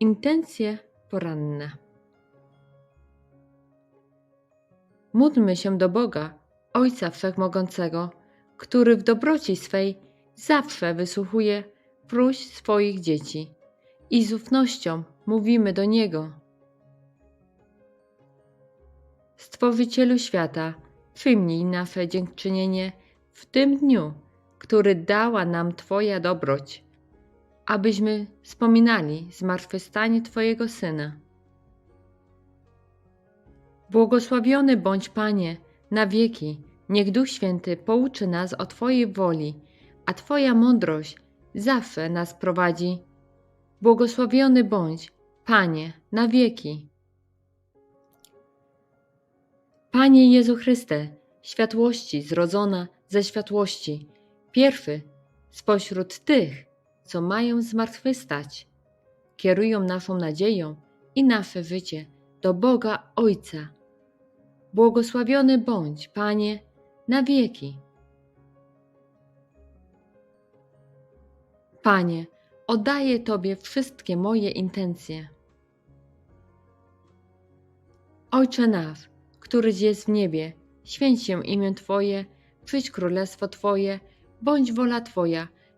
Intencje poranne. Módlmy się do Boga, Ojca Wszechmogącego, który w dobroci swej zawsze wysłuchuje próśb swoich dzieci i z ufnością mówimy do Niego. Stworzycielu świata, przyjmij nasze dziękczynienie w tym dniu, który dała nam Twoja dobroć, abyśmy wspominali zmartwychwstanie Twojego Syna. Błogosławiony bądź Panie na wieki, niech Duch Święty pouczy nas o Twojej woli, a Twoja mądrość zawsze nas prowadzi. Błogosławiony bądź, Panie, na wieki. Panie Jezu Chryste, światłości zrodzona ze światłości, pierwszy spośród tych, co mają zmartwychwstać, kierują naszą nadzieją i nasze życie do Boga Ojca. Błogosławiony bądź, Panie, na wieki. Panie, oddaję Tobie wszystkie moje intencje. Ojcze nasz, któryś jest w niebie, święć się imię Twoje, przyjdź królestwo Twoje, bądź wola Twoja,